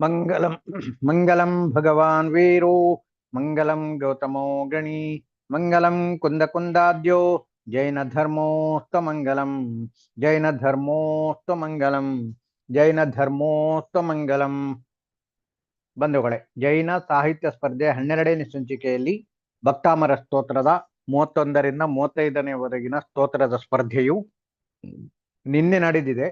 मङ्गलं मङ्गलं भगवान् वीरो मङ्गलं गौतमो गणी मङ्गलं कुन्दकुन्दाद्यो जैनधर्मोऽस्तमङ्गलं जैनधर्मोऽस्तमङ्गलं ಜೈನಧರ್ಮೋಸ್ತಮಂಗಲಂ ಬಂಧುಗಳೇ ಜೈನ ಸಾಹಿತ್ಯ ಸ್ಪರ್ಧೆ ಹನ್ನೆರಡನೇ ಸಂಚಿಕೆಯಲ್ಲಿ ಭಕ್ತಾಮರ ಸ್ತೋತ್ರದ ಮೂವತ್ತೊಂದರಿಂದ ಮೂವತ್ತೈದನೇವರೆಗಿನ ಸ್ತೋತ್ರದ ಸ್ಪರ್ಧೆಯು ನಿನ್ನೆ ನಡೆದಿದೆ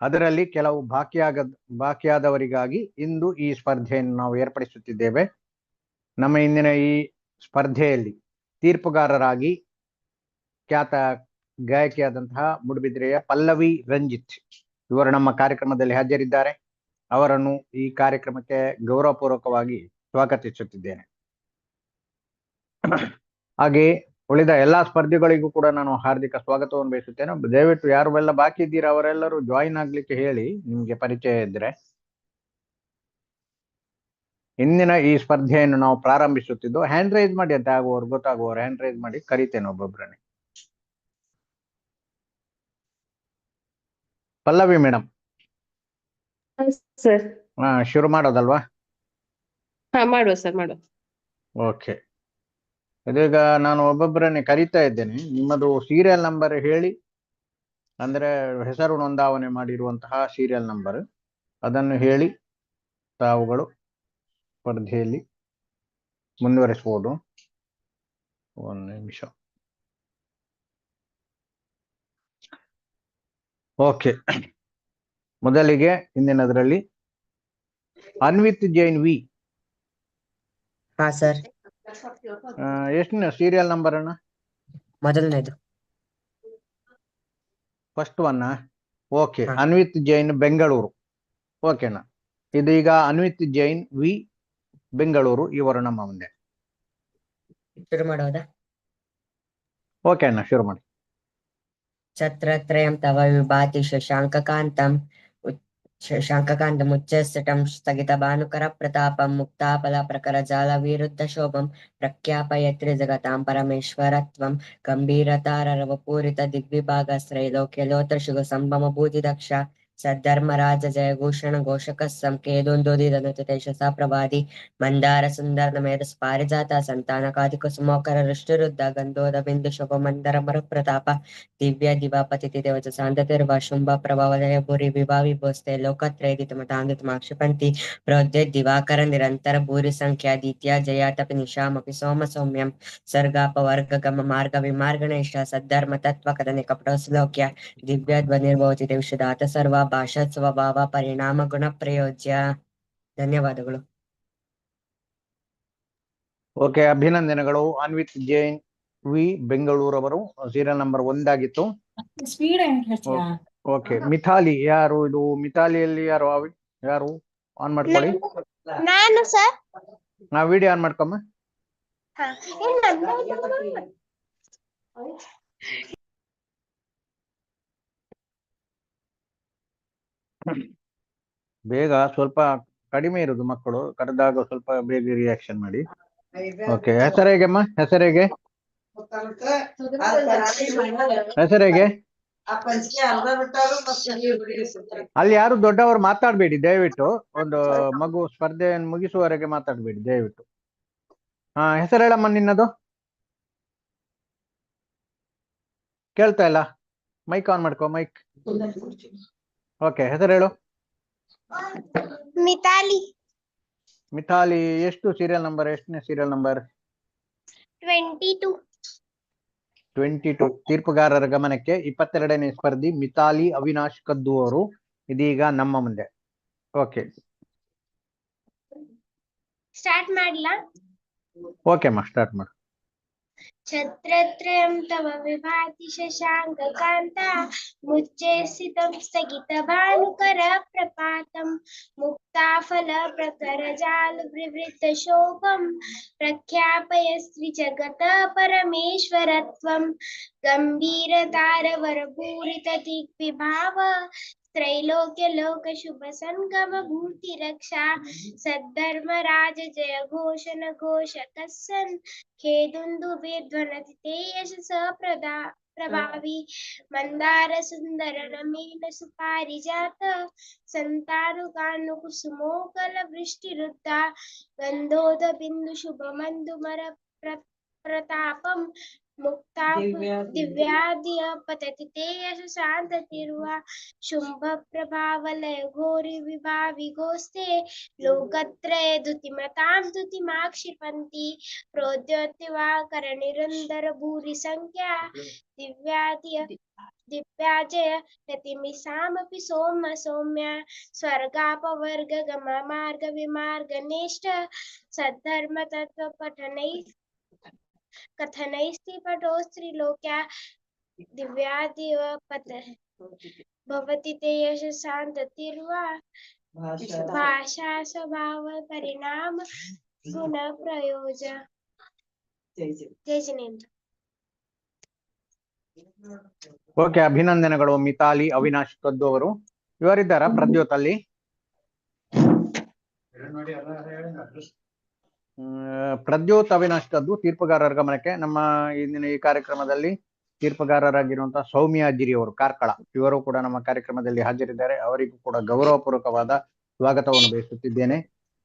ಅದರಲ್ಲಿ ಕೆಲವು ಬಾಕಿಯಾಗ ಬಾಕಿಯಾದವರಿಗಾಗಿ ಇಂದು ಈ ಸ್ಪರ್ಧೆಯನ್ನು ನಾವು ಏರ್ಪಡಿಸುತ್ತಿದ್ದೇವೆ. ನಮ್ಮ ಇಂದಿನ ಈ ಸ್ಪರ್ಧೆಯಲ್ಲಿ ತೀರ್ಪುಗಾರರಾಗಿ ಖ್ಯಾತ ಗಾಯಕಿಯಾದಂತಹ ಮುಡುಬಿದ್ರೆಯ ಪಲ್ಲವಿ ರಂಜಿತ್ ಇವರು ನಮ್ಮ ಕಾರ್ಯಕ್ರಮದಲ್ಲಿ ಹಾಜರಿದ್ದಾರೆ. ಅವರನ್ನು ಈ ಕಾರ್ಯಕ್ರಮಕ್ಕೆ ಗೌರವಪೂರ್ವಕವಾಗಿ ಸ್ವಾಗತಿಸುತ್ತಿದ್ದೇನೆ. ಹಾಗೆ ಉಳಿದ ಎಲ್ಲಾ ಸ್ಪರ್ಧಿಗಳಿಗೂ ಕೂಡ ನಾನು ಹಾರ್ದಿಕ ಸ್ವಾಗತವನ್ನು ಬಯಸುತ್ತೇನೆ. ದಯವಿಟ್ಟು ಯಾರು ಎಲ್ಲ ಬಾಕಿ ಇದ್ದೀರಾ ಅವರೆಲ್ಲರೂ ಜಾಯಿನ್ ಆಗ್ಲಿಕ್ಕೆ ಹೇಳಿ ನಿಮ್ಗೆ ಪರಿಚಯ ಇದ್ರೆ. ಇಂದಿನ ಈ ಸ್ಪರ್ಧೆಯನ್ನು ನಾವು ಪ್ರಾರಂಭಿಸುತ್ತಿದ್ದು ಹ್ಯಾಂಡ್ ರೈಸ್ ಮಾಡಿ ಅಂತ ಆಗುವವರು ಗೊತ್ತಾಗುವವರು ಹ್ಯಾಂಡ್ ರೈಸ್ ಮಾಡಿ ಕರಿತೇನೆ ಒಬ್ಬೊಬ್ಬರನ್ನೇ ಪಲ್ಲವಿ ಮೇಡಮ್ ಶುರು ಮಾಡೋದಲ್ವಾ? ಮಾಡುವ ಸರ್ ಮಾಡುವ. ಓಕೆ ಇದೀಗ ನಾನು ಒಬ್ಬೊಬ್ಬರನ್ನೇ ಕರಿತಾ ಇದ್ದೇನೆ. ನಿಮ್ಮದು ಸೀರಿಯಲ್ ನಂಬರ್ ಹೇಳಿ. ಅಂದ್ರೆ ಹೆಸರು ನೋಂದಾವಣೆ ಮಾಡಿರುವಂತಹ ಸೀರಿಯಲ್ ನಂಬರ್ ಅದನ್ನು ಹೇಳಿ. ತಾವುಗಳು ಸ್ಪರ್ಧೆಯಲ್ಲಿ ಮುಂದುವರಿಸಬಹುದು. ಒಂದು ನಿಮಿಷ. ಓಕೆ. ಮೊದಲಿಗೆ ಇಂದಿನದರಲ್ಲಿ ಅನ್ವಿತ್ ಜೈನ್ ವಿ. ಹಾ ಸರ್ ಎಷ್ಟನೇ ಸೀರಿಯಲ್ ನಂಬರ್ ಅಣ್ಣ? ಮೊದಲನೇದು. First one okay Anvith Jain Bengaluru okay ಅಣ್ಣ. ಇದೀಗ ಅನ್ವಿತ್ ಜೈನ್ ವಿ ಬೆಂಗಳೂರು ಇವರು ನಮ್ಮ ಮುಂದೆ. ಶುರು ಮಾಡೋದಾ? ಓಕೆ ಅಣ್ಣ ಶುರು ಮಾಡಿ. ಛತ್ರತ್ರಯಂ ತವ ವಿಭಾತಿ ಶಶಾಂಕಕಾಂತಂ శశాంకకాంతముచ్చేష్టం స్థగిత భానుకర ప్రతాపం ముక్తాపల ప్రకర జాల విరుద్ధ శోభం ప్రఖ్యాపయత్రి జగతాం పరమేశ్వరత్వం గంభీరతారవ పూరిత దిగ్విభాగ శ్రైలోక్యలోత్ర శుభ సంభమ భూతి దక్ష ಸಂಭಮ ಭೂತಿ ದಕ್ಷ ಸದ್ಧರ್ಮರಾಜ ಜಯಭೂಷಣ ಘೋಷಕ ಸಂಕೇದೊಂದೋದಿದನುತೇಶ ಪ್ರಭಾದಿ ಮಂದಾರ ಸುಂದರ ನಮೇಧ ಪಾರಿಜಾತ ಸಂತಾನಕಾದಿ ಸುಮೋಕರ ಋಷ್ಟುರುದ್ಧ ಗಂಧೋದ ಬಿಂದು ಶುಭ ಮಂದರ ಮರು ಪ್ರತಾಪ ದಿವ್ಯ ದಿವಾಪತಿ ದೇವಜ ಸಾಂದತಿರ್ವ ಶುಂಭ ಪ್ರಭಾವಲಯ ಭೂರಿ ವಿಭಾ ವಿಭೋಸ್ತೆ ಲೋಕತ್ರಯದಿತ ಮತಾಂದಿತ ಪ್ರೋದ್ಯ ದಿವಾಕರ ನಿರಂತರ ಭೂರಿ ಸಂಖ್ಯಾದಿತ್ಯ ಜಯಾತಪಿ ನಿಶಾಮಪಿ ಸೋಮ ಸೌಮ್ಯಂ ಸರ್ಗಾಪ ವರ್ಗ ಗಮ ಮಾರ್ಗ ವಿಮಾರ್ಗಣೇಶ ಸದ್ಧರ್ಮ ತತ್ವ ಕದನೆ ಕಪಟೋಸ್ಲೋಕ್ಯ ದಿವ್ಯ ಧ್ವನಿರ್ಭವತಿ ದೇವಶದಾತ ಸರ್ವ ಭಾಷಾ ಸ್ವಭಾವ ಪರಿಣಾಮ ಗುಣ ಪ್ರಯೋಜ್ಯ. ಧನ್ಯವಾದಗಳು. ಓಕೆ ಅಭಿನಂದನೆಗಳು. ಅನ್ವಿತ್ ಜೈನ್ ವಿ ಬೆಂಗಳೂರು ಅವರು ಸೀರಿಯಲ್ ನಂಬರ್ ಒಂದಾಗಿತ್ತು ಓಕೆ ಮಿಥಾಲಿ ಯಾರು ಇದು? ಮಿಥಾಲಿಯಲ್ಲಿ ಯಾರು? ಯಾರು? ಆನ್ ಮಾಡ್ಕೊಳ್ಳಿ. ನಾನು ಸರ್. ನಾ ವಿಡಿಯೋ ಆನ್ ಮಾಡ್ಕೊಮ್ಮ ಹಾ ಏನ್ ನಂದಾಯ್ತಮ್ಮ? ಬೇಗ ಸ್ವಲ್ಪ ಕಡಿಮೆ ಇರುದು ಮಕ್ಕಳು, ಕರೆದಾಗ ಸ್ವಲ್ಪ ಬೇಗ ರಿಯಾಕ್ಷನ್ ಮಾಡಿ. ಓಕೆ ಹೆಸರೇಗೆಮ್ಮ ಹೆಸರೇಗೆ ಹೆಸರೇಗೆ? ಅಲ್ಲಿ ಯಾರು ದೊಡ್ಡವರು ಮಾತಾಡ್ಬೇಡಿ, ದಯವಿಟ್ಟು. ಒಂದು ಮಗು ಸ್ಪರ್ಧೆಯನ್ನು ಮುಗಿಸುವವರೆಗೆ ಮಾತಾಡ್ಬೇಡಿ, ದಯವಿಟ್ಟು. ಹಾ, ಹೆಸರು ಹೇಳಮ್ಮ ನಿನ್ನದು? ಕೇಳ್ತಾ ಇಲ್ಲ. ಮೈಕ್ ಆನ್ ಮಾಡ್ಕೋ ಮೈಕ್ ಓಕೆ ಹೆಸರು ಹೇಳು. ಮಿಥಾಲಿ. ಮಿಥಾಲಿ ಎಷ್ಟು ಸೀರಿಯಲ್ ನಂಬರ್ ಎಷ್ಟನೇ serial number twenty two. Twenty two. ತೀರ್ಪುಗಾರರ ಗಮನಕ್ಕೆ ಇಪ್ಪತ್ತೆರಡನೇ ಸ್ಪರ್ಧಿ ಮಿಥಾಲಿ ಅವಿನಾಶ್ ಕದ್ದು ಅವರು. ಇದೀಗ ನಮ್ಮ ಮುಂದೆ. ಓಕೆ. ಸ್ಟಾರ್ಟ್ ಮಾಡ್ಲಾ? ಓಕೆ ಅಮ್ಮ ಸ್ಟಾರ್ಟ್ ಮಾಡು. छत्रत्रयं तव विभाति शशाङ्ककान्ता मुच्चे स्थितं स्थगितभानुकरप्रपातं, मुक्ताफलप्रकरजालुविवृतशोभं प्रख्यापयस्त्रि जगतः गम्भीरतारवरपूरितदिग्विभाव त्रैलोक्य लोक शुभ संगम भूति रक्षा सद्धर्म राज जय घोषण घोष कसन खेदुंदु बेद ध्वनति प्रदा हाँ। प्रभावी। मंदार सुंदर नमीन सुपारिजात संतानुगानुकुसुमोकल वृष्टिरुद्धा गंधोद बिंदु शुभमंदुमर प्रतापम। मुक्ता दिव्याद्य पतति शुंभ प्रभावलय घोरि लोकत्रये भूरि संख्या दिव्याद्य दिव्याजय सोम सौम्या स्वर्गापवर्ग गम मार्ग विमार्ग नेष्ट सद्धर्म तत्व पठनै कथनैस्त्रिपटो स्त्रीलोक्या दिव्यादिव पत भवति ते यशशान्ततिर्वा भाषा स्वभाव परिणाम गुण प्रयोज जय जिनेन्द्र ಓಕೆ ಅಭಿನಂದನೆಗಳು ಮಿತಾಲಿ ಅವಿನಾಶ್ ಕದ್ದು ಅವರು ಇವರಿದ್ದಾರ ಪ್ರದ್ಯೋತ್ ಅಲ್ಲಿ ಹ್ಮ್, ಪ್ರದ್ಯೋತ್ ಅವಿನಾಶ್ ಕದ್ದು ತೀರ್ಪುಗಾರರ ಗಮನಕ್ಕೆ. ನಮ್ಮ ಇಂದಿನ ಈ ಕಾರ್ಯಕ್ರಮದಲ್ಲಿ ತೀರ್ಪುಗಾರರಾಗಿರುವಂತಹ ಸೌಮ್ಯ ಅವರು ಕಾರ್ಕಳ. ಇವರು ಕೂಡ ನಮ್ಮ ಕಾರ್ಯಕ್ರಮದಲ್ಲಿ ಹಾಜರಿದ್ದಾರೆ. ಅವರಿಗೂ ಕೂಡ ಗೌರವಪೂರ್ವಕವಾದ ಸ್ವಾಗತವನ್ನು ಬಯಸುತ್ತಿದ್ದೇನೆ.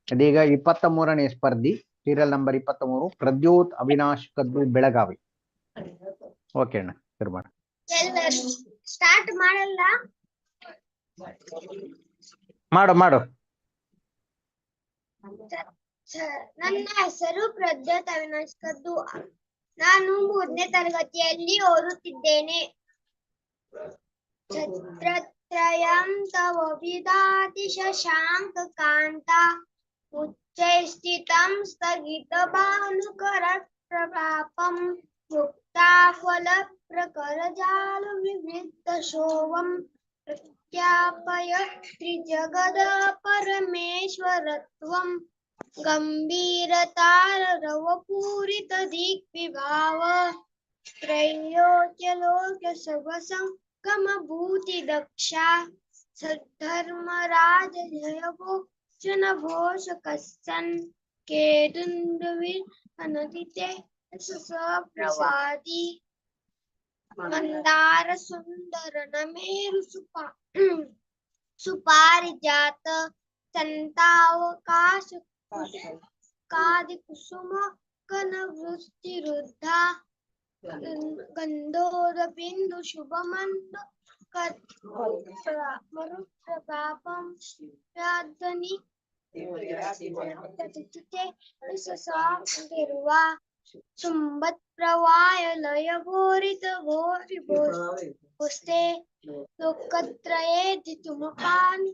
ಇದೀಗ ಇಪ್ಪತ್ತ ಮೂರನೇ ಸ್ಪರ್ಧಿ ಸೀರಿಯಲ್ ನಂಬರ್ ಇಪ್ಪತ್ತ ಮೂರು ಪ್ರದ್ಯೋತ್ ಅವಿನಾಶ್ ಕದ್ದು ಬೆಳಗಾವಿ. ಓಕೆ ಅಣ್ಣ ಶುರು ಮಾಡ. ಸ್ಟಾರ್ಟ್ ಮಾಡಲ್ಲ? ಮಾಡು ಮಾಡು. ನನ್ನ ಹೆಸರು ಪ್ರಜ್ವತ್ ಅವಿನಾಶ್ ಕದ್ದು ನಾನು ಮೂರನೇ ತರಗತಿಯಲ್ಲಿ ಓದುತ್ತಿದ್ದೇನೆ ಛತ್ರತ್ರಯಂ ತವ ವಿದಾತಿ ಶಶಾಂಕ ಕಾಂತ ಉಚ್ಚೈಸ್ಥಿತಂ ಸ್ಥಗಿತ ಭಾನುಕರ ಪ್ರಭಾಪಂ ಮುಕ್ತಾಫಲ ಪ್ರಕರ ಜಾಲ ವಿವೃತ್ತ ಶೋಭಂ ಪ್ರತ್ಯಾಪಯ ತ್ರಿಜಗದ ಪರಮೇಶ್ವರತ್ವಂ गम्भीरतारवपूरितदिग्विभाव त्रैलोक्यलोक्यसर्वसङ्गमभूतिदक्षा। सद्धर्मराजभोषणभोषकस्सन् केदुन्दुविरनदिते स्वप्रवादि मन्दारसुन्दरनमेरुसुपा सुपारिजात सन्तावकाश कादिकुसुम कनवृष्टिरुद्धा गन्धोरबिन्दुशुभमन्त मरुप्रभापं प्रादनि ससागिर्वा सुम्बत्प्रवायलयभोरितभोरिभोस्ते लोकत्रये धितुमपानि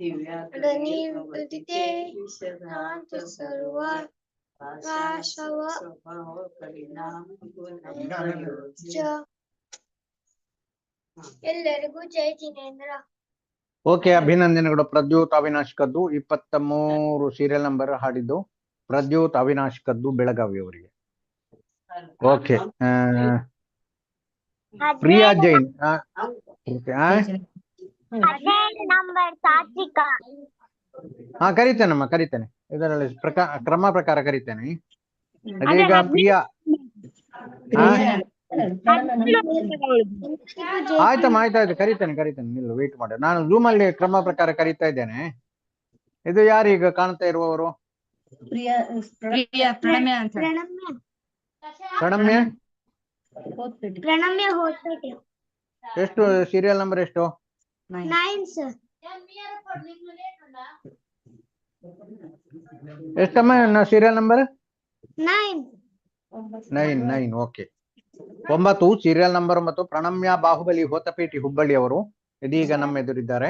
यातुनि रनिर्दिते शांत सर्व भाषव च ಎಲ್ಲರಿಗೂ ಜೈ ಜಿನೇಂದ್ರ ಓಕೆ ಅಭಿನಂದನೆಗಳು ಪ್ರದ್ಯೋತ್ ಅವಿನಾಶ್ ಕದ್ದು ಇಪ್ಪತ್ತ ಮೂರು ಸೀರಿಯಲ್ ನಂಬರ್ ಹಾಡಿದ್ದು ಪ್ರದ್ಯೋತ್ ಅವಿನಾಶ್ ಕದ್ದು ಬೆಳಗಾವಿ ಅವರಿಗೆ ಓಕೆ ಪ್ರಿಯಾ ಜೈನ್ ಹಾ ಕರಿತೇನಮ್ಮ ಕರಿತೇನೆ. ಇದರಲ್ಲಿ ಪ್ರಕಾರ ಕ್ರಮ ಪ್ರಕಾರ ಕರಿತೇನೆ. ಅದೀಗ ಪ್ರಿಯಾ? ಆಯ್ತಮ್ಮ ಆಯ್ತಾಯ್ತು ಕರಿತೇನೆ ಕರಿತೇನೆ. ನಿಲ್ಲು ವೇಟ್ ಮಾಡಿ. ನಾನು ಝೂಮ್ ಅಲ್ಲಿ ಕ್ರಮ ಪ್ರಕಾರ ಕರಿತಾ ಇದ್ದೇನೆ. ಇದು ಯಾರು ಈಗ ಕಾಣ್ತಾ ಇರುವವರು? ಪ್ರಿಯಾ ಪ್ರಿಯಾ ಪ್ರಣಮ್ಯ ಎಷ್ಟು ಸೀರಿಯಲ್ ನಂಬರ್ ಎಷ್ಟು? Nine sir ಎಷ್ಟಮ್ಮ? Serial number nine nine nine okay ಒಂಬತ್ತು ಸೀರಿಯಲ್ ನಂಬರ್ ಮತ್ತು ಪ್ರಣಮ್ಯ ಬಾಹುಬಲಿ ಹೋತಪೇಟಿ ಹುಬ್ಬಳ್ಳಿ ಅವರು ಇದೀಗ ನಮ್ಮ ಎದುರಿದ್ದಾರೆ.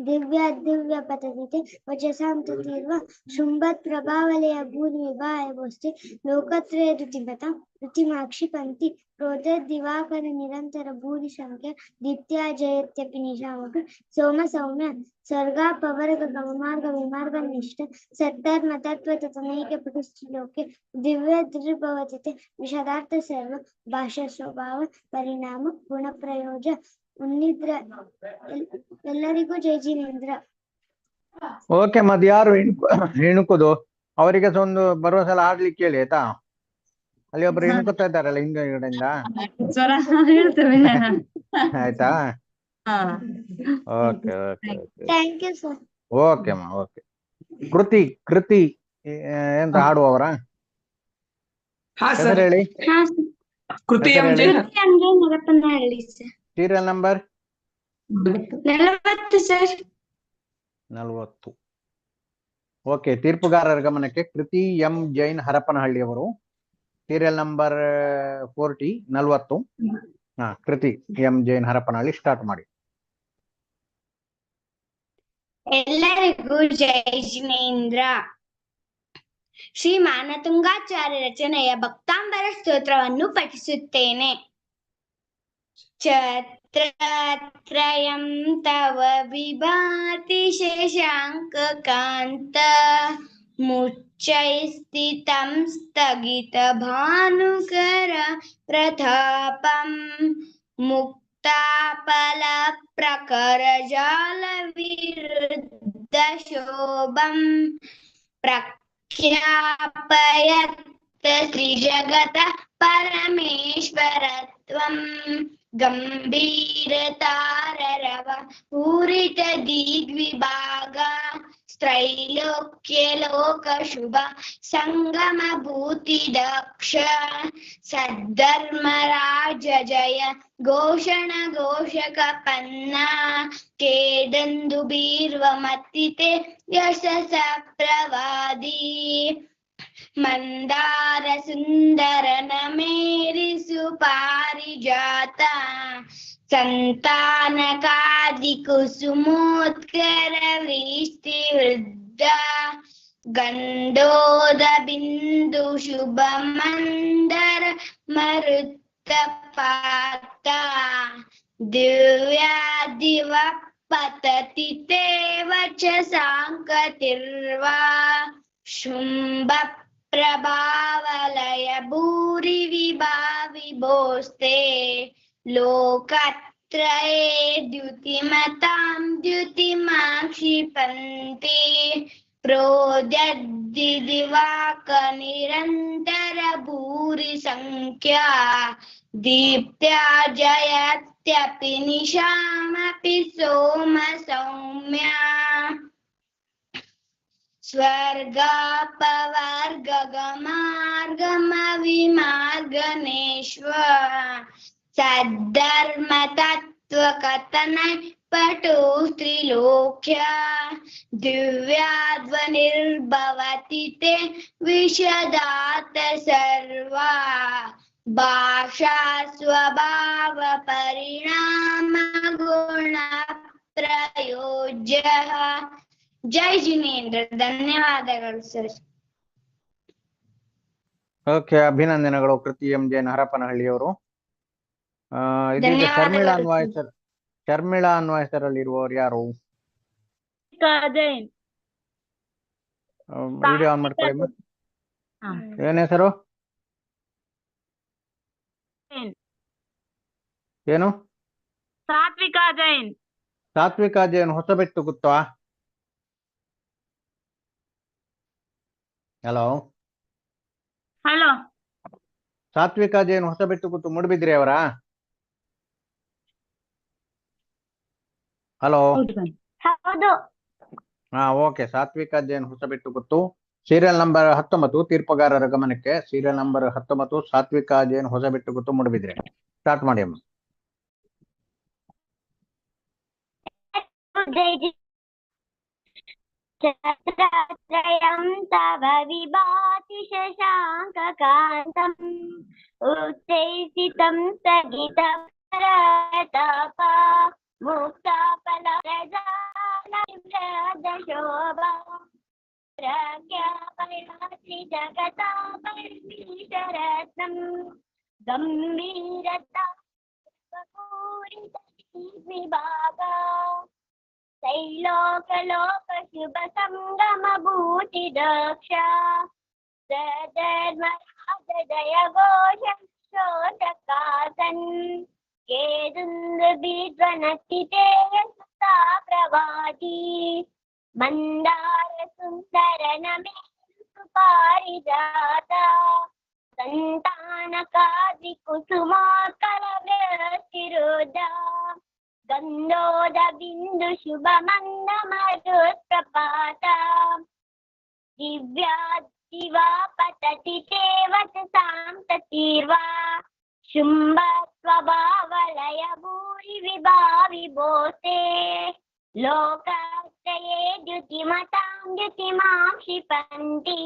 ದಿವ್ಯ ದಿವ್ಯ ಪತದಿತೆ ವಚಸಾಂ ತುತಿರ್ವ ಶುಂಭತ್ ಪ್ರಭಾವಲಯ ಭೂರಿ ವಿಭಾಯ ಗೋಷ್ಠಿ ಲೋಕತ್ರಯ ಋತಿಮತ ಋತಿಮಾಕ್ಷಿ ಪಂಕ್ತಿ ಕ್ರೋಧ ದಿವಾಕರ ನಿರಂತರ ಭೂರಿ ಸಂಖ್ಯೆ ದಿತ್ಯ ಜಯತ್ಯಪಿ ನಿಶಾಮಕ ಸೋಮ ಸೌಮ್ಯ ಸ್ವರ್ಗ ಪವರ್ಗ ಗಮಮಾರ್ಗ ವಿಮಾರ್ಗ ನಿಷ್ಠ ಸತ್ತರ್ಮ ತತ್ವ ತತನೈಕ ಪುಟಸ್ಥಿಲೋಕೆ ದಿವ್ಯ ದೃಢಭವತಿತೆ ವಿಷದಾರ್ಥ ಸರ್ವ ಭಾಷಾ ಸ್ವಭಾವ ಪರಿಣಾಮ ಗುಣ ಪ್ರಯೋಜ ಉನ್ನಿದ್ರ ಎಲ್ಲರಿಗೂ ಜೈ ಜಿನೇಂದ್ರ ಓಕೆ ಮದ್ ಯಾರು ಹೆಣುಕುದು? ಇಣುಕುದು ಅವರಿಗೆ ಒಂದು ಬರುವ ಸಲ ಆಡ್ಲಿಕ್ಕೆ ಹೇಳಿ ಆಯ್ತಾ? ಅಲ್ಲಿ ಒಬ್ರು ಇಣುಕುತ್ತಾ ಇದ್ದಾರಲ್ಲ ಹಿಂಗಡೆಯಿಂದ ಕಡೆಯಿಂದ ಆಯ್ತಾ? Okay okay okay thank you sir okay ಅಮ್ಮ ಓಕೆ ಕೃತಿ ಕೃತಿ ಎಂತ ಹಾಡುವವರ? ಹಾ ಸರ್. ಹೇಳಿ. ಹಾ ಕೃತಿ ಜೈನ್ ಅಂದ್ರೆ ನರಪನಹಳ್ಳಿ ಸರ್ ಸೀರಿಯಲ್ ನಂಬರ್ ನಲವತ್ತು ಓಕೆ ತೀರ್ಪುಗಾರರ ಗಮನಕ್ಕೆ ಕೃತಿ ಎಂ. ಜೈನ್ ಹರಪನಹಳ್ಳಿ ಅವರು ಸೀರಿಯಲ್ ನಂಬರ್ ಫೋರ್ಟಿ ನಲವತ್ತು. ಹಾ ಕೃತಿ ಎಂ. ಜೈನ್ ಹರಪನಹಳ್ಳಿ ಸ್ಟಾರ್ಟ್ ಮಾಡಿ. ಎಲ್ಲರಿಗೂ ಜೈ ಜಿನೇಂದ್ರ. ಶ್ರೀ ಮಾನತುಂಗಾಚಾರ್ಯ ರಚನೆಯ ಭಕ್ತಾಂಬರ ಸ್ತೋತ್ರವನ್ನು ಪಠಿಸುತ್ತೇನೆ. छत्रत्रयं तव विभाति शशाङ्ककान्त। मुच्चैस्थितं स्थगितभानुकर प्रतापं। मुक्तापलप्रकरजालविरुद्धशोभं प्रख्यापयत् त्रिजगत परमेश्वरत्वम् ಜಾಲ ತಾರರವ ಪೂರಿತ ದಿಗ್ವಿಭಾಗ ತ್ರೈಲೋಕ್ಯ ಲೋಕ ಶುಭ, ಸಂಗಮ ಭೂತಿ ದಕ್ಷ, ಸದ್ಧರ್ಮರಾಜ ಜಯ, ಘೋಷಣ ಘೋಷಕ ಪನ್ನ, ಕೇದಂದು ಬೀರ್ವ ಮತ್ತಿತೆ ಯಶಸ ಪ್ರವಾದಿ ಮಂದಾರ ಸುಂದರನ ಮೇರಿಸು ಪಾರಿಜಾತ ಸಂತಾನಕಾದಿ ಕುಸುಮೋತ್ಕರ ವೃಷ್ಟಿ ವೃದ್ಧ ಗಂಡೋದ ಬಿಂದು ಶುಭ ಮಂದರ ಮರುತ್ತ ಪಾತ ದಿವ್ಯ ದಿವ ಪತತಿ ತೇವಚ ಸಾಂಕತಿರ್ವಾ ಶುಂಭ प्रभावलय भूरिविभाविभोस्ते लोकत्रये द्युतिमतां द्युतिमाक्षिपन्ति प्रोजद्दिदिवाकनिरन्तरभूरिसङ्ख्या दीप्त्या जयत्यपि निशामपि सोमसौम्या स्वर्गापवर्गगमार्गमविमार्गनेष्व सद्धर्मतत्त्वकथन पटो त्रिलोक्या दिव्याद्वनिर्भवति ते विशदात सर्वा भाषा स्वभाव परिणाम गुण प्रयोज्य ಜೈ ಜಿನೇಂದ್ರ ಧನ್ಯವಾದಗಳು ಸರ್ ಓಕೆ ಅಭಿನಂದನೆಗಳು ಕೃತಿ ಎಂ ಜೈನ್ ಹರಪನಹಳ್ಳಿಯವರು ಆ ಇದೀಗ ಧನ್ಯವಾದಗಳು. ಶರ್ಮಿಳಾ ಅನ್ನುವ ಹೆಸರು ಶರ್ಮಿಳಾ ಅನ್ನುವ ಹೆಸರಲ್ಲಿ ಇರುವವರು ಯಾರು? ವಿಡಿಯೋ ಆನ್ ಮಾಡ್ಕೊಳ್ಳಿ. ಏನ್ ಹೆಸರು? ಏನು? ಸಾತ್ವಿಕ ಜೈನ್. ಸಾತ್ವಿಕ ಜೈನ್ ಹೊಸಬೆಟ್ಟು ಗೊತ್ತಾ? ಹಲೋ ಹಲೋ ಸಾತ್ವಿಕ ಜೈನ್ ಹೊಸಬೆಟ್ಟು ಗೊತ್ತು ಮುಡುಬಿದ್ರಿ ಅವರ? ಹಲೋ ಹೌದು ಹಾ ಓಕೆ ಸಾತ್ವಿಕ ಜೈನ್ ಹೊಸಬೆಟ್ಟು ಗೊತ್ತು ಸೀರಿಯಲ್ ನಂಬರ್ ಹತ್ತೊಂಬತ್ತು ತೀರ್ಪುಗಾರರ ಗಮನಕ್ಕೆ. ಸೀರಿಯಲ್ ನಂಬರ್ ಹತ್ತೊಂಬತ್ತು ಸಾತ್ವಿಕ ಜೈನ್ ಹೊಸಬೆಟ್ಟು ಗೊತ್ತು ಮುಡುಬಿದ್ರೆ. ಸ್ಟಾರ್ಟ್ ಮಾಡಿ ಅಮ್ಮ. నక్షత్రత్రయం తవ విభాతి శశాంకకాంతం ఉత్తేజితం స్థగిత తప ముక్తాఫల ప్రజాశోభ ప్రఖ్యాపయాత్రి జగతాపరత్నం గంభీరత విభాగా शुभ संगम भूति दक्ष सधर्मराज जय घोष शोषकासन् केदुन्दुबिध्वनति ते सुता प्रभाति मन्दार सुन्दर नमे सुपारिजाता सन्तानकादि कुसुमाकरवृष्टिरुदा గంధోద బిందు శుభమంగమరుప్రపాత దివ్యా దివా పతతి దేవతాం తతీర్వా శుంభస్వభావలయ భూరి విభావిభోసే లోకాశ్రయే ద్యుతిమతాం ద్యుతిమాం క్షిపంతి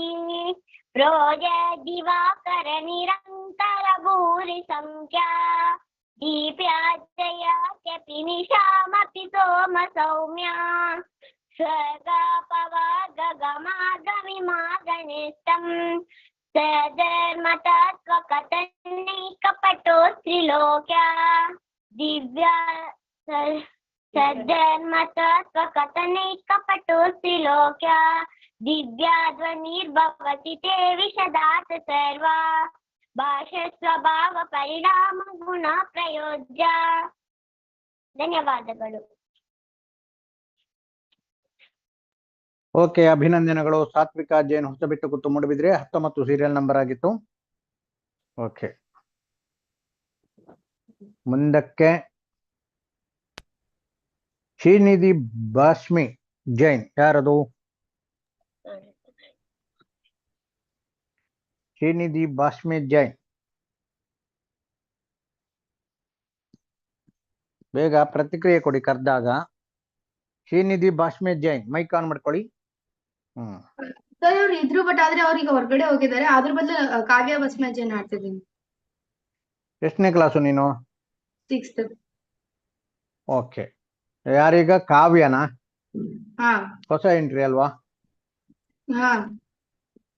ప్రోజ దివాకర నిరంతర భూరి సంఖ్యా दीप्याजयात्यपि निशामपि सोम सौम्या स्वर्गापवागमागमिमागनिष्टम् स धर्मतत्त्वकथनैकपटो त्रिलोक्या दिव्या सद्धर्मतत्त्वकथनैकपटो त्रिलोक्या दिव्या ध्वनिर्भवति ते विशदात सर्वा ಭಾಷಸ್ವಭಾವ ಪರಿಣಾಮ ಗುಣ ಪ್ರಯೋಜ್ಯ. ಧನ್ಯವಾದಗಳು. ಓಕೆ, ಅಭಿನಂದನೆಗಳು. ಸಾತ್ವಿಕ ಜೈನ್ ಹೊಸಬಿಟ್ಟು ಕುತ್ತು ಮೂಡಬಿದ್ರೆ ಹತ್ತೊಂಬತ್ತು ಸೀರಿಯಲ್ ನಂಬರ್ ಆಗಿತ್ತು. ಓಕೆ. ಮುಂದಕ್ಕೆ ಶ್ರೀನಿಧಿ ಭಾಷ್ಮಿ ಜೈನ್, ಯಾರದು? ಶ್ರೀನಿಧಿ ಬಾಷ್ಮಿ ಜೈ. ಬೇಗ ಪ್ರತಿಕ್ರಿಯೆ ಕೊಡಿ ಕರೆದಾಗ. ಶ್ರೀನಿಧಿ ಬಾಷ್ಮಿ ಜೈನ್ ಮೈಕ್ ಆನ್ ಮಾಡ್ಕೊಳ್ಳಿ. ಹ್ಮ್. ಸರ್ ಇದ್ರು ಬಟ್ ಆದ್ರೆ ಅವ್ರೀಗ ಹೊರಗಡೆ ಹೋಗಿದ್ದಾರೆ. ಅದ್ರ ಬದಲು ಕಾವ್ಯ ಬಸ್ಮ್ಯಾಜನ್ ಆಡ್ತಿದ್ದೀನಿ ಎಷ್ಟನೇ ಕ್ಲಾಸು ನೀನು? Sixth okay. ಯಾರೀಗ? ಕಾವ್ಯನಾ? ಹಾ. ಹೊಸ ಎಂಟ್ರಿ ಅಲ್ವಾ? ಹಾ.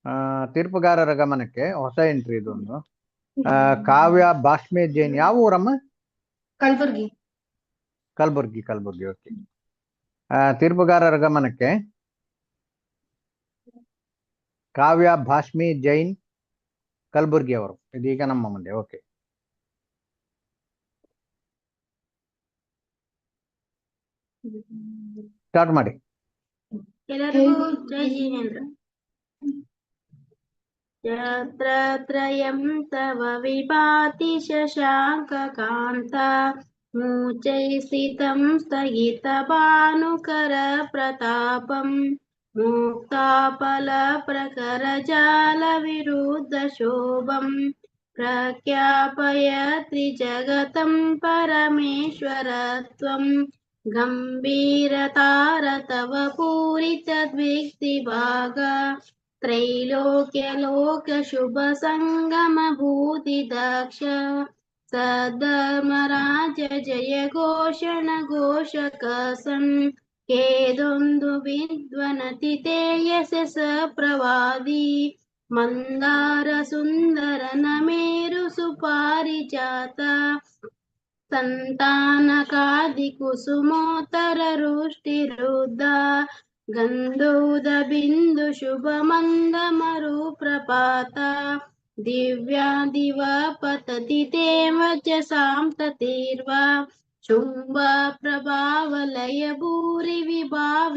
ಆ, ತೀರ್ಪುಗಾರರ ಗಮನಕ್ಕೆ ಹೊಸ ಎಂಟ್ರಿ ಇದೊಂದು ಆ, ಕಾವ್ಯ ಭಾಷ್ಮೆ ಜೈನ್ ಯಾವ ಊರಮ್ಮ? ಕಲ್ಬುರ್ಗಿ. ಕಲಬುರ್ಗಿ ಕಲಬುರ್ಗಿ ಓಕೆ ತೀರ್ಪುಗಾರರ ಗಮನಕ್ಕೆ ಕಾವ್ಯ ಭಾಷ್ಮಿ ಜೈನ್ ಕಲಬುರ್ಗಿ ಅವರು. ಇದೀಗ ನಮ್ಮ ಮುಂದೆ ಓಕೆ ಸ್ಟಾರ್ಟ್ ಮಾಡಿ. ಎಲ್ಲರಿಗೂ ಜೈ ಜಿನೇಂದ್ರ त्रयं तव विभाति शशाङ्ककान्ता मूचैस्थितं स्थगितभानुकरप्रतापं मुक्तापलप्रकरजालविरुद्धशोभं प्रख्यापय त्रिजगतं परमेश्वर त्वं गम्भीरतार तव पूरितद्विक्तिभाग त्रैलोक्य लोकशुभसङ्गमभूतिदक्ष स धर्मजय घोषण घोषकसंख्येदुन्दुविद्वनति ते यश सप्रवादी मन्दारसुन्दर मेरु सुपारिजाता सन्तानकादिकुसुमोतररुष्टिरुदा गन्धोदबिन्दुशुभमन्दमरुप्रपात। दिव्या दिवा पतति ते मजसां ततिर्वा। शुम्भ प्रभावलय भूरिविभा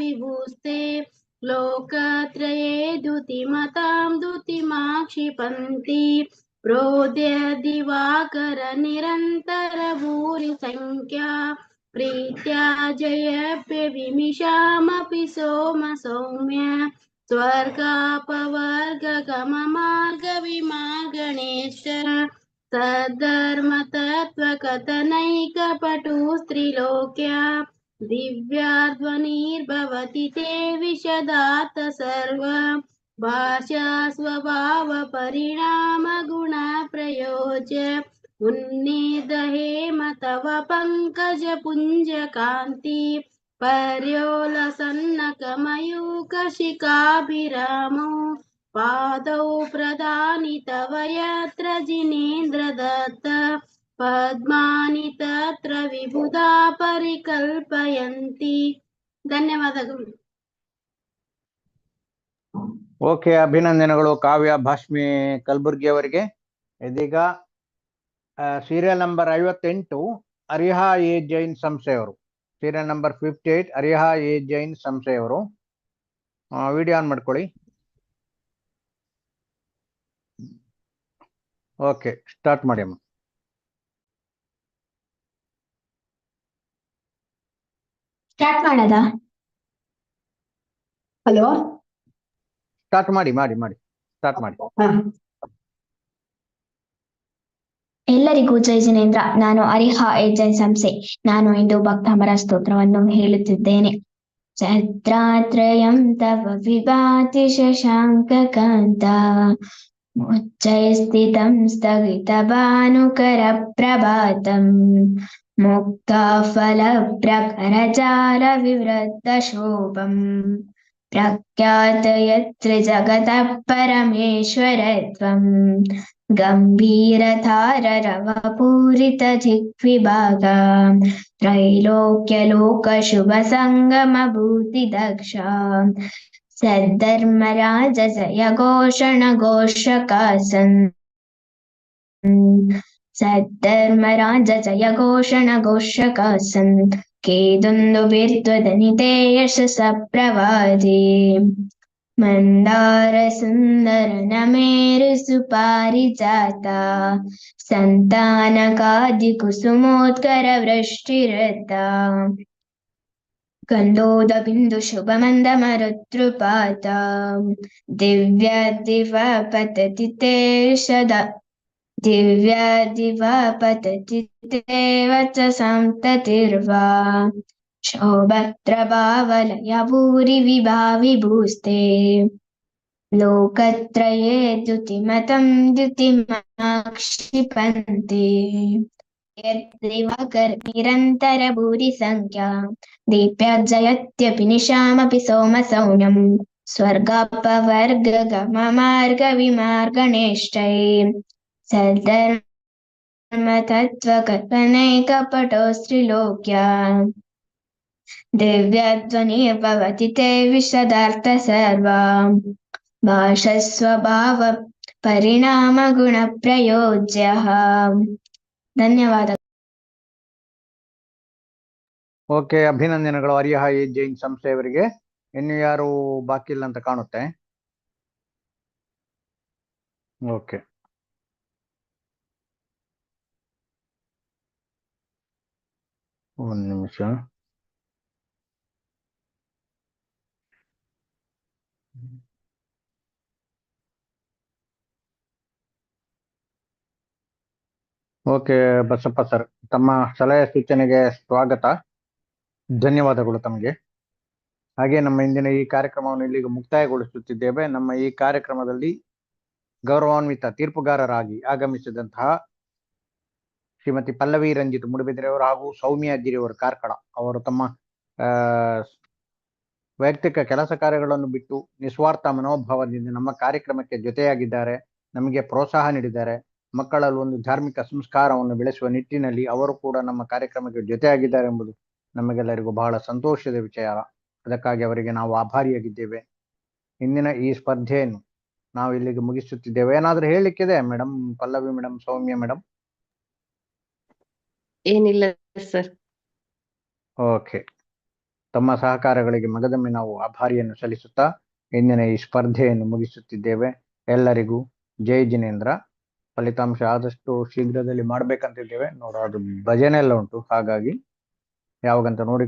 लोकत्रये द्युतिमतां दुतिमाक्षिपन्ति रोधय दिवाकरनिरन्तर भूरिसङ्ख्या प्रीत्या जयप्य विमिषामपि सोम सौम्य स्वर्गापवर्गगममार्गविमार्गणेश्वर सद्धर्मतत्त्वकथनैकपटु स्त्रिलोक्या दिव्याध्वनिर्भवति ते विशदात सर्व भाषा स्वभाव परिणाम गुण प्रयोज्य उन्नीत हेम तव पङ्कज पुञ्ज कान्ति पर्योलसन्नकमयूकशिखाभिरामौ पादौ प्रदानि तव यत्र जिनेन्द्रदत्त पद्मानि तत्र विबुधा परिकल्पयन्ति ಧನ್ಯವಾದಗಳು ಓಕೆ ಅಭಿನಂದನೆಗಳು ಕಾವ್ಯ ಭಾಷ್ಮಿ ಕಲಬುರ್ಗಿ ಅವರಿಗೆ ಇದೀಗ ಸೀರಿಯಲ್ ನಂಬರ್ ಐವತ್ತೆಂಟು ಅರಿಹಾ ಎ ಜೈನ್ ಸಂಸ್ಥೆಯವರು. Serial number fifty eight Ariha A Jain ಸಂಸ್ಥೆಯವರು. ವಿಡಿಯೋ ಆನ್ ಮಾಡ್ಕೊಳ್ಳಿ. ಓಕೆ ಸ್ಟಾರ್ಟ್ ಮಾಡಿ ಅಮ್ಮ. ಸ್ಟಾರ್ಟ್ ಮಾಡದ? ಹಲೋ ಸ್ಟಾರ್ಟ್ ಮಾಡಿ ಮಾಡಿ ಮಾಡಿ. ಸ್ಟಾರ್ಟ್ ಮಾಡಿ. ಎಲ್ಲರಿಗೂ ಜೈ ಜಿನೇಂದ್ರ. ನಾನು ಅರಿಹ ಏಜೆನ್ ಸಂಸ್ಥೆ ನಾನು ಇಂದು ಭಕ್ತಾಮರ ಸ್ತೋತ್ರವನ್ನು ಹೇಳುತ್ತಿದ್ದೇನೆ. ಛತ್ರಾತ್ರಯಂ ತವ ವಿಭಾತಿ ಶಶಾಂಕಕಾಂತ ಮುಚ್ಚಯ ಸ್ಥಿತಂ ಸ್ಥಗಿತ ಭಾನುಕರ ಪ್ರಭಾತಂ. ಮುಕ್ತ ಫಲ ಪ್ರಖರ ಜಾಲ ವಿವೃತ್ತ ಶೋಭಂ. प्रख्यात यत्र जगतः परमेश्वरत्वम् गम्भीरथाररवपूरितधिग्विभागा त्रैलोक्यलोकशुभसङ्गमभूतिदक्षा सद्धर्मराजजयघोषणघोषकासन् सद्धर्मराजजयघोषणघोषकासन् केदुन्दुभिर्द्वदनिते ते यश सप्रवादे सन्तानकादिकुसुमोत्करवृष्टिरता। कन्दोदबिन्दुशुभ मन्द मरुतृपाता पतति ते सदा दिव्या दिवा पतचिदेव च सन्ततिर्वा शोभत्रभावलय भूरि विभाविभूस्ते लोकत्रये द्युतिमतं द्युतिमाक्षिपन्ते। यद्दिवाकर्मिरन्तरभूरिसङ्ख्या दीप्याज्जयत्यपि निशामपि सोमसौन्यम् स्वर्गापवर्गगममार्गविमार्गणेष्टये निशामपि सोमसौम्यम् स्वर्गापवर्गगममार्गविमार्गणेष्टै सद्धर्मतत्त्वकल्पनैकपटोस्त्रिलोक्या दिव्यध्वनिर्भवति ते विशदार्थ सर्वा भाषस्वभाव परिणामगुणप्रयोज्यः ಧನ್ಯವಾದ ಓಕೆ ಅಭಿನಂದನೆಗಳು ಅರಿಹ ಎ ಜೈನ್ ಸಂಸ್ಥೆಯವರಿಗೆ ಇನ್ನು ಯಾರು ಬಾಕಿ ಇಲ್ಲ ಅಂತ ಕಾಣುತ್ತೆ ಓಕೆ ಒಂದು ನಿಮಿಷ ಓಕೆ ಬಸಪ್ಪ ಸರ್, ತಮ್ಮ ಸಲಹೆ ಸೂಚನೆಗೆ ಸ್ವಾಗತ. ಧನ್ಯವಾದಗಳು ತಮಗೆ. ಹಾಗೆ ನಮ್ಮ ಇಂದಿನ ಈ ಕಾರ್ಯಕ್ರಮವನ್ನು ಇಲ್ಲಿಗೆ ಮುಕ್ತಾಯಗೊಳಿಸುತ್ತಿದ್ದೇವೆ. ನಮ್ಮ ಈ ಕಾರ್ಯಕ್ರಮದಲ್ಲಿ ಗೌರವಾನ್ವಿತ ತೀರ್ಪುಗಾರರಾಗಿ ಆಗಮಿಸಿದಂತಹ ಶ್ರೀಮತಿ ಪಲ್ಲವಿ ರಂಜಿತ್ ಮುಡುಬಿದ್ರೆಯವರು ಹಾಗೂ ಸೌಮ್ಯ ಅಜ್ಜಿರಿಯವರು ಕಾರ್ಕಳ. ಅವರು ತಮ್ಮ ವೈಯಕ್ತಿಕ ಕೆಲಸ ಕಾರ್ಯಗಳನ್ನು ಬಿಟ್ಟು ನಿಸ್ವಾರ್ಥ ಮನೋಭಾವದಿಂದ ನಮ್ಮ ಕಾರ್ಯಕ್ರಮಕ್ಕೆ ಜೊತೆಯಾಗಿದ್ದಾರೆ. ನಮಗೆ ಪ್ರೋತ್ಸಾಹ ನೀಡಿದ್ದಾರೆ. ಮಕ್ಕಳಲ್ಲಿ ಒಂದು ಧಾರ್ಮಿಕ ಸಂಸ್ಕಾರವನ್ನು ಬೆಳೆಸುವ ನಿಟ್ಟಿನಲ್ಲಿ ಅವರು ಕೂಡ ನಮ್ಮ ಕಾರ್ಯಕ್ರಮಕ್ಕೆ ಜೊತೆಯಾಗಿದ್ದಾರೆ ಎಂಬುದು ನಮಗೆಲ್ಲರಿಗೂ ಬಹಳ ಸಂತೋಷದ ವಿಚಾರ. ಅದಕ್ಕಾಗಿ ಅವರಿಗೆ ನಾವು ಆಭಾರಿಯಾಗಿದ್ದೇವೆ. ಇಂದಿನ ಈ ಸ್ಪರ್ಧೆಯನ್ನು ನಾವು ಇಲ್ಲಿಗೆ ಮುಗಿಸುತ್ತಿದ್ದೇವೆ. ಏನಾದರೂ ಹೇಳಲಿಕ್ಕಿದೆ madam Pallavi madam Soumya madam ಏನಿಲ್ಲ ಸರ್ ಓಕೆ ತಮ್ಮ ಸಹಕಾರಗಳಿಗೆ ಮಗದಮ್ಮೆ ನಾವು ಆಭಾರಿಯನ್ನು ಸಲ್ಲಿಸುತ್ತಾ ಇಂದಿನ ಈ ಸ್ಪರ್ಧೆಯನ್ನು ಮುಗಿಸುತ್ತಿದ್ದೇವೆ. ಎಲ್ಲರಿಗೂ ಜೈ ಜಿನೇಂದ್ರ. ಫಲಿತಾಂಶ ಆದಷ್ಟು ಶೀಘ್ರದಲ್ಲಿ ಮಾಡ್ಬೇಕಂತಿದ್ದೇವೆ. ನೋಡೋ ಅದು ಭಜನೆ ಎಲ್ಲ ಉಂಟು. ಹಾಗಾಗಿ ಯಾವಾಗಂತ ನೋಡಿ